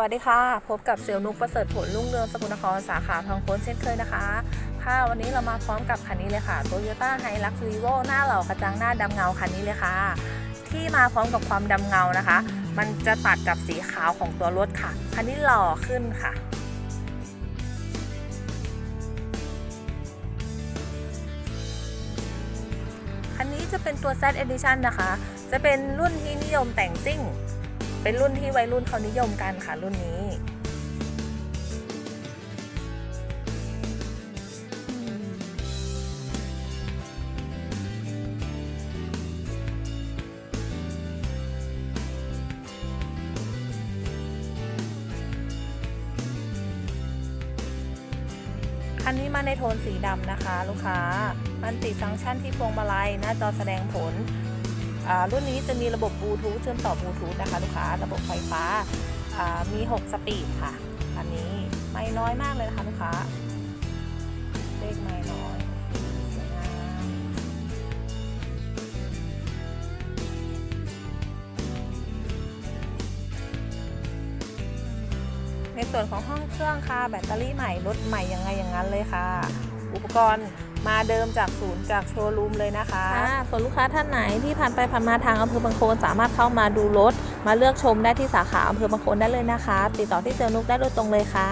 วัสดีค่ะ พบกับเซลล์นุกประเสริฐผลรุ่งเรืองสกุลนครสาขาพังโคนเช่นเคยนะคะ ค่ะวันนี้เรามาพร้อมกับคันนี้เลยค่ะ Toyota Hilux Vivo หน้าเหล่ากระจังหน้าดำเงาคันนี้เลยค่ะ ที่มาพร้อมกับความดำเงานะคะ มันจะตัดกับสีขาวของตัวรถค่ะ คันนี้หล่อขึ้นค่ะคันนี้จะเป็นตัว Z Edition นะคะ จะเป็นรุ่นที่นิยมแต่งซิ่ง เป็นรุ่นที่วัยรุ่นเขานิยมกันค่ะรุ่นนี้คันนี้มาในโทนสีดำนะคะ ลูกค้า มันติดฟังก์ชันที่พวงมาลัย หน้าจอแสดงผล รุ่นนี้จะมีระบบบลูทูธเชื่อมต่อบลูทูธนะคะลูกค้าระบบไฟฟ้ามี 6 สปีดค่ะ อันนี้ไม่น้อยมากเลยนะคะลูกค้า เลขไม่น้อยสวยงามในส่วนของห้องเครื่องค่ะ แบตเตอรี่ใหม่รถใหม่ยังไงอย่างนั้นเลยค่ะ อุปกรณ์มาเดิมจากศูนย์จากโชว์รูมเลยนะคะะส่วนลูกค้าท่านไหนที่ผ่านไปผ่านมาทางอำเภอบางโคนสามารถเข้ามาดูรถ มาเลือกชมได้ที่สาขาอำเภอบางโคนได้เลยนะคะ ติดต่อที่เซลนุกได้โดยตรงเลยค่ะ